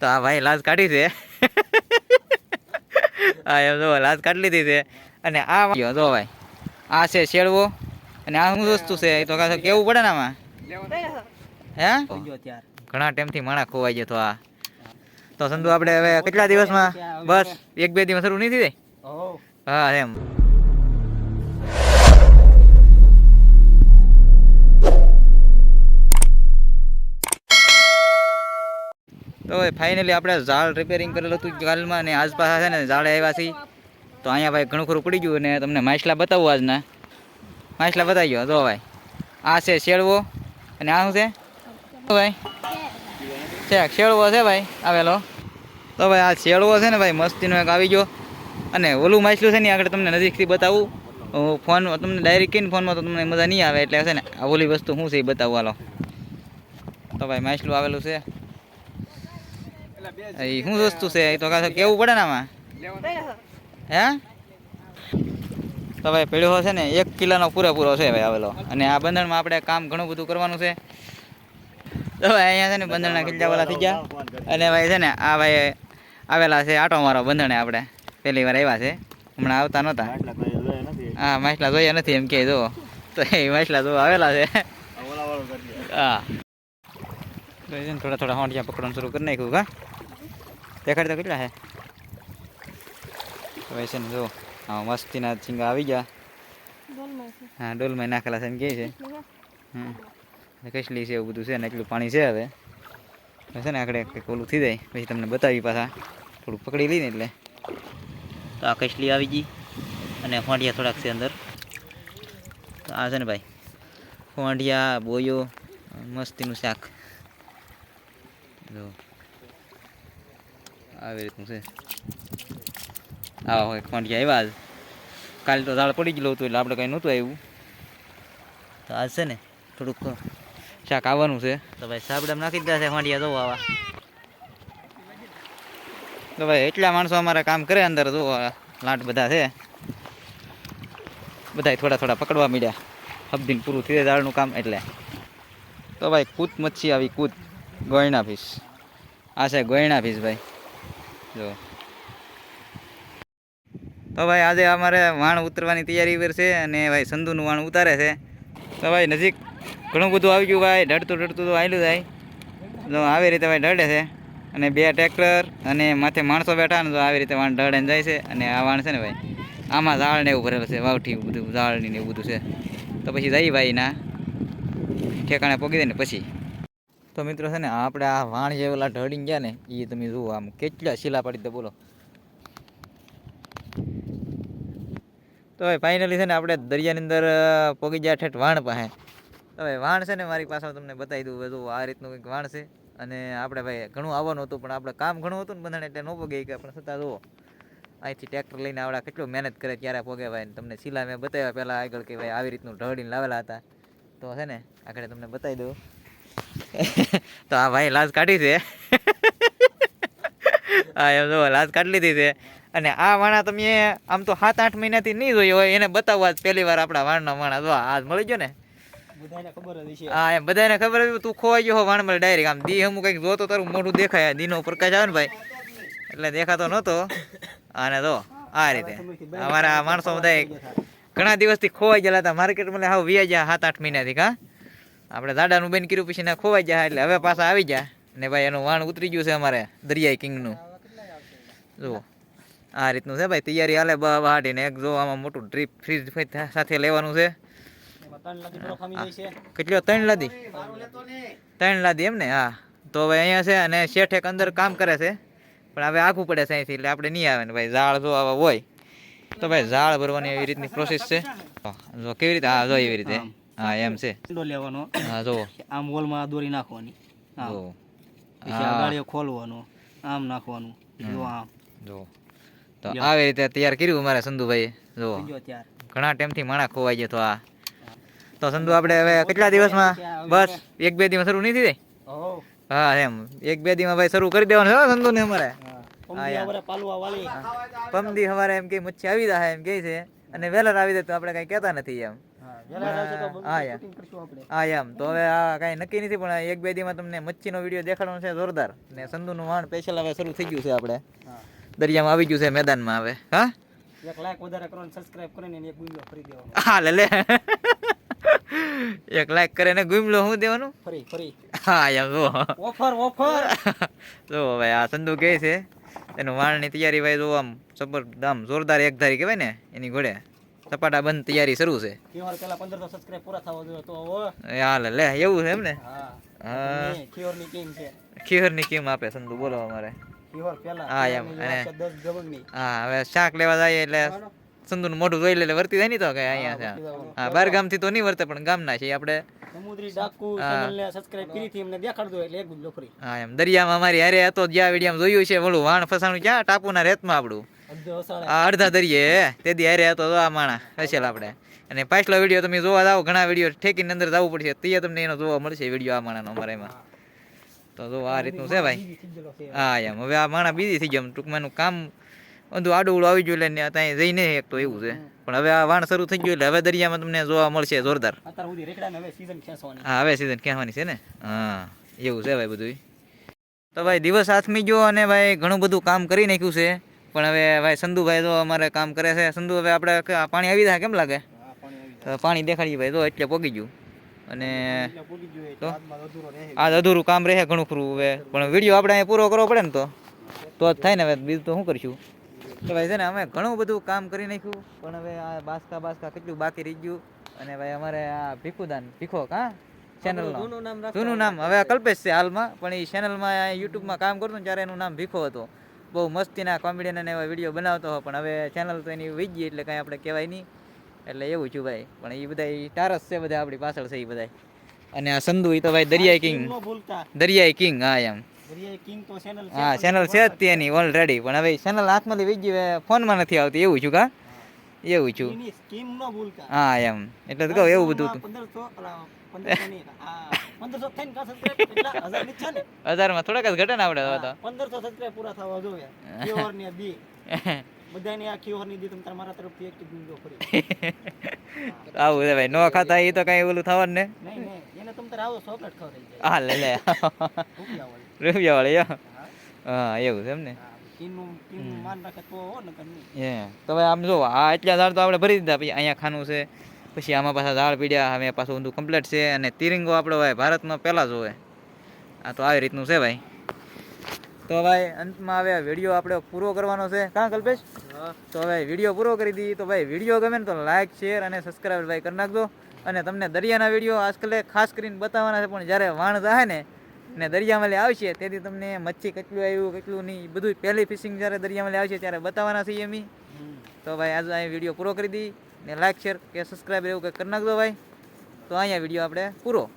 તો આ ભાઈ લાજ કાઢી છે. હા એમ જો લાજ કાઢી લીધી છે. અને આ જો ભાઈ આ છે શેળવો. અને આ શું વસ્તુ છે? એ તો કેવું પડે ને આમાં. હે? ઘણા ટાઈમથી માણા ખોવાઈ ગયો તો આ. તો સંધુ આપણે હવે કેટલા દિવસમાં? બસ એક બે દિવસ શરૂ નહીં થઈ જાય? હા એમ. તો ફાઇનલી આપણે ઝાડ રિપેરિંગ કરેલું હતું કાલમાં ને આજ પાછા છે ને ઝાડ આવ્યા છે તો અહીંયા ભાઈ ઘણું ખરું પડી ગયું ને તમને માછલા બતાવું આજના. માછલા બતાવી ગયો જો ભાઈ, આ છે શેળવો અને આ શું છે ભાઈ, છે શેળવો છે ભાઈ આવેલો તો ભાઈ આ શેળવો છે ને ભાઈ, મસ્તીનો એક આવી ગયો. અને ઓલું માછલું છે ને આગળ તમને નજીકથી બતાવું. હું ફોન તમને ડાયરેક્ટ કહીને ફોનમાં તો તમને મજા નહીં આવે એટલે છે ને આ ઓલી વસ્તુ શું છે એ બતાવું તો ભાઈ માછલું આવેલું છે. એ શું વસ્તુ છે? તો કાંઈ કેવું પડે ને આમાં? હે? તો ભાઈ પેઢો છે ને, એક કિલોનો પૂરેપૂરો છે ભાઈ આવેલો. અને આ બંધણમાં આપણે કામ ઘણું બધું કરવાનું છે. તો ભાઈ અહીંયા છે ને બંધણના ખીચાવાળા થઈ ગયા. અને ભાઈ છે ને, આ ભાઈ આવેલા છે આટો મારો બંધણે આપણે. પહેલી વાર આવ્યા છે. હમણાં આવતા નહોતા. હા, માછલા જોયા નથી એમ કે, જો. તો એ માછલા જો આવેલા છે. હા. તો થોડા થોડા હોંડિયા પકડવાનું શરૂ કરી નાખ્યું કા દેખાડ તો કેટલા છે તો છે ને જો હા મસ્તીના ચીંગા આવી ગયા. હા ડોલમાં નાખેલા છે એમ કહે છે. હમ. કસલી છે એવું બધું છે ને એટલું પાણી છે હવે. છે ને આગળ કંઈક ઓલું થઈ જાય. પછી તમને બતાવી પાછા. થોડું પકડી લઈને એટલે. તો આ કસલી આવી ગઈ. અને ફોંડિયા થોડાક છે અંદર. તો આ છે ને ભાઈ ફોંડિયા બોયો મસ્તીનું શાક. જો. આવી રીતનું છે. આવા હોય ફોંડિયા આવ્યા આજ કાલે તો ઝાડ પડી ગયેલું હતું એટલે આપણે કંઈ નહોતું આવ્યું. તો આજ છે ને, થોડુંક શાક આવવાનું છે. તો ભાઈ સાબડામાં નાખી દીધા છે ફોંડિયા જોવો આવા. તો ભાઈ એટલા માણસો અમારે કામ કરે અંદર જો લાંટ બધા છે. બધા થોડા થોડા પકડવા મળ્યા હબદીન પૂરું થઈ જાય દાળનું કામ એટલે. તો ભાઈ કૂત મચ્છી આવી કૂત ગોયણા ફીસ આ છે ગોયણા ફીસ ભાઈ. જો. તો ભાઈ આજે અમારે વાણ ઉતરવાની તૈયારી પર છે અને ભાઈ સંધુનું વાણ ઉતારે છે. તો ભાઈ નજીક ઘણું બધું આવી ગયું ભાઈ ઢળતું ઢળતું તો આવેલું થાય તો આવી રીતે ભાઈ ઢળે છે અને બે ટ્રેક્ટર અને માથે માણસો બેઠા ને તો આવી રીતે વાણ ઢળે જાય છે અને આ વાણ છે ને ભાઈ, આમાં ઝાડ ને એવું ભરેલું છે, વાવઠી બધું, ઝાડની ને એવું બધું છે. તો પછી જઈ ભાઈ ના, ઠેકાણે પોગી દે ને પછી. તો મિત્રો છે ને, આપણે આ વાણ જે પેલા ઢળી ગયા ને એ તમે જુઓ આમ કેટલા શીલા પડી દે બોલો. તો હવે ફાઇનલી છે ને, આપણે દરિયાની અંદર પોગી ગયા ઠેઠ વાણ પાસે. તો હવે વાણ છે ને, મારી પાસે તમને બતાવી દઉં. બધું આ રીતનું કંઈક વાણ છે. અને આપણે ભાઈ ઘણું આવવાનું હતું, પણ આપણે કામ ઘણું હતું ને, બધાને એટલે ન પોગે કે પણ છતાં જુઓ, અહીંથી ટ્રેક્ટર લઈને આવડા કેટલું મહેનત કરે, ત્યારે પોગે ભાઈ. તમને શીલા મેં બતાવ્યા પહેલાં આગળ કે ભાઈ આવી રીતનું ઢળીને લાવેલા હતા. તો છે ને, આગળ તમને બતાવી દઉં. તો આ ભાઈ લાશ કાઢી છે. હા એમ જો લાશ કાઢી લીધી છે. અને આ વાણા તમે આમ તો સાત આઠ મહિનાથી નહીં જોયો હોય એને બતાવવા જ પહેલી વાર આપણા વાણના વાણા. જો આજ મળી ગયો ને? ખબર હા એમ બધાને ખબર હતી તું ખોવાઈ ગયો હો મળે ડાયરેક્ટ. આમ દી અમુક કંઈક જોતો તારું મોઢું દેખાય. દીનો પ્રકાશ આવે ને ભાઈ. એટલે દેખાતો નહોતો. અને જો આ રીતે. અમારા માણસો બધા ઘણા દિવસથી ખોવાઈ ગયેલા હતા. માર્કેટમાં હાવ વ્યા ગયા સાત આઠ મહિનાથી કા? આપણે દાડાનું બેન કર્યું પછી ના ખોવાઈ જાય એટલે હવે પાછા આવી જાય ને ભાઈ એનું વાણ ઉતરી ગયું છે અમારે દરિયાઈ કિંગનું. જુઓ. આ રીતનું છે ભાઈ, તૈયારી હાલે બહાટીને. એક જો આમાં મોટું ડ્રીપ ફ્રીજ સાથે લેવાનું છે. કેટલો ત્રણ લાદી? ત્રણ લાદી એમ ને હા. તો હવે અહીંયા છે અને શેઠ એક અંદર કામ કરે છે. પણ હવે આખું પડે છે અહીંથી એટલે આપણે નહીં આવે ને ભાઈ. ઝાડ જો આવા હોય તો ભાઈ ઝાડ ભરવાની એવી રીતની પ્રોસેસ છે. જો કેવી રીતે? હા, જો એવી રીતે. હા એમ છે. ઊંડો લેવાનો. હા જો આમ વોલમાં દોરી નાખવાની. હા. ગાળીઓ ખોલવાનો આમ નાખવાનું. જો આમ. જો તો આવી રીતે તૈયાર કર્યું મારા સંધુભાઈ જો ઘણા ટાઈમથી માણા ખોવાઈ ગયો તો આ. તો સંધુ આપણે હવે કેટલા દિવસમાં? બસ એક બે દિવસ શરૂ નહીં થઈ જાય? હા એમ. એક બે દીમાં ભાઈ શરૂ કરી દેવાનું છે સંધુ ને અમારે. પમદી સવારે એમ કે મચ્છી આવી જાય એમ કે છે. અને વેલર આવી જાય તો આપણે કઈ કહેતા નથી એમ. હા હા હા એમ. તો હવે આ કાંઈ નક્કી નથી પણ એક બે દીમાં તમને મચ્છીનો વીડિયો દેખાડવાનો છે જોરદાર. ને સંધુનું વાણ સ્પેશિયલ હવે શરૂ થઈ ગયું છે આપણે. દરિયામાં આવી ગયું છે મેદાનમાં હવે. હા? એક લાખ વધારે કરો સબસ્ક્રાઇબ કરીને એક વીડિયો ફરી દેવાનો. હા લે લે. એક લાખ કરે ને ગુમલો શું દેવાનું? ફરી ફરી. હા યાર જો ઓફર ઓફર જો ભાઈ આ સંધુ કહે છે એનું વાણની તૈયારી ભાઈ જો આમ. જબર જોરદાર જોરદાર એકધારી કહેવાય ને એની ઘોડે. સપાટા બંધ તૈયારી શરૂ છે. ખીવર પેલા પંદરસો સબસ્ક્રાઇબ પૂરા થવા જોઈએ તો એ હાલ લે એવું છે એમ ને? હા. હા. ની છે. કેમ આપે સંધુ બોલો અમારે. હા, એમ, અને- ની હા હવે શાક લેવા જાય એટલે સંધુનું મોઢું જોઈ લે વર્તી જાય ની તો કે અહીંયા છે હા બાર ગામથી તો નહીં વર્તે પણ ગામના છે આપણે. સમુદ્રી ડાકુ હા. ચેનલ ને સબસ્ક્રાઇબ કરી હતી એમને દેખાડ દો એટલે એક ગુલ્લો હા એમ દરિયામાં અમારી હારે હતો જ્યાં વિડીયામાં જોયું છે વળું વાણ ફસાણું ક્યાં ટાપુના રેતમાં આપણું. અડધો દરિયે તે દી હારે હતો આ માણા હશે આપણે. અને પાછલો વીડિયો તમે જોવા જાઓ ઘણા વીડિયો ઠેકીને અંદર જવું પડશે. તે તમને એનો જોવા મળશે વીડિયો આ માણાનો અમારે એમાં. તો જો આ રીતનું છે ભાઈ. હા એમ. હવે આ માણા બીજી થઈ ગયા ટૂંકમાં એનું કામ બધું આડું આવી ગયું એટલે ત્યાં જઈ નહીં એક તો એવું છે. પણ હવે આ વાણ શરૂ થઈ ગયું એટલે હવે દરિયામાં તમને જોવા મળશે જોરદાર. હવે સીઝન ખેંચવાની. હા હવે સીઝન કહેવાની છે ને? હા એવું છે ભાઈ બધું તો ભાઈ દિવસ હાથમી ગયો અને ભાઈ ઘણું બધું કામ કરી નાખ્યું છે. પણ હવે ભાઈ સંધુભાઈ તો અમારે કામ કરે છે. સંધુ હવે આપણે પાણી આવી જાય કેમ લાગે? પાણી દેખાડીએ ભાઈ તો એટલે પોગી ગયું. અને તો? આ અધૂરું કામ રહે ઘણું ખરું હવે. પણ વીડિયો આપણે અહીંયા પૂરો કરવો પડે ને તો? તો જ થાય ને હવે બીજું તો શું કરીશું? તો ભાઈ છે ને અમે ઘણું બધું કામ કરી નાખ્યું. પણ હવે આ બાસકા બાસકા કેટલું બાકી રહી ગયું. અને ભાઈ અમારે આ ભીખુદાન ભીખો હા? ચેનલનો જૂનું નામ હવે કલ્પેશ છે હાલમાં. પણ એ ચેનલમાં યુટ્યુબમાં કામ કરતો ત્યારે એનું નામ ભીખો હતો. બહુ મસ્તીના કોમેડિયન અને એવા વીડિયો બનાવતો હતો પણ હવે ચેનલ તો એની વહી ગઈ એટલે કાંઈ આપણે કહેવાય નહીં. એટલે એવું છું ભાઈ પણ એ બધા ટારસ છે બધા આપણી પાછળ છે એ બધા અને આ સંધુ એ તો ભાઈ દરિયાઈ કિંગ. નો દરિયાઈ કિંગ હા એમ. હા ચેનલ છે જ તેની ઓલરેડી પણ હવે ચેનલ હાથમાંથી વહી ગઈ હવે ફોનમાં નથી આવતી એવું છું કા? એવું છું. સ્કીમ નો ભૂલતા. હા એમ. એટલે કહું એવું બધું હતું. હજારમાં થોડાક જ ઘટે ને આપણે પંદરસો સબસ્ક્રાઇબ પૂરા થવા જોઈએ. બી. બધાને આ ખીવરની દી તમે તારા મારા તરફથી એક ગુંજો ફરી આવું છે ભાઈ નો ખાતા એ તો કઈ ઓલું થવાનું ને? નહીં નહીં એને તમ તારે આવો ચોકલેટ ખવડાવી હા લે લે. રૂપિયા વાળી. રૂપિયા વાળી હા. હા. એવું છે એમ ને. હા તો હો નકર નહીં. એ તો ભાઈ આમ જો આ એટલા ઝાડ તો આપણે ભરી દીધા પછી અહીંયા ખાનું છે પછી આમાં પાછા ઝાડ પીડ્યા હવે પાછું ઊંધું કમ્પ્લીટ છે અને તિરંગો આપણો ભાઈ ભારતમાં પહેલાં જોવે આ તો આવી રીતનું છે ભાઈ. તો ભાઈ અંતમાં હવે વીડિયો આપણે પૂરો કરવાનો છે. કાં કલ્પેશ? તો હવે વીડિયો પૂરો કરી દઈએ. તો ભાઈ વીડિયો ગમે ને તો લાઇક શેર અને સબસ્ક્રાઈબ ભાઈ કરી નાખજો. અને તમને દરિયાના વીડિયો આજકાલે ખાસ કરીને બતાવવાના છે પણ જ્યારે વાણ જાય ને ને દરિયામાં આવશે, તેથી તમને મચ્છી કેટલું આવ્યું કેટલું નહીં બધું પહેલી ફિશિંગ જ્યારે દરિયામાં આવશે ત્યારે બતાવવાના છીએ અમે. તો ભાઈ આજે અહીં વીડિયો પૂરો કરી દઈએ ને લાઇક શેર કે સબસ્ક્રાઈબ એવું કંઈક કરી નાખજો ભાઈ. તો અહીંયા વીડિયો આપણે પૂરો.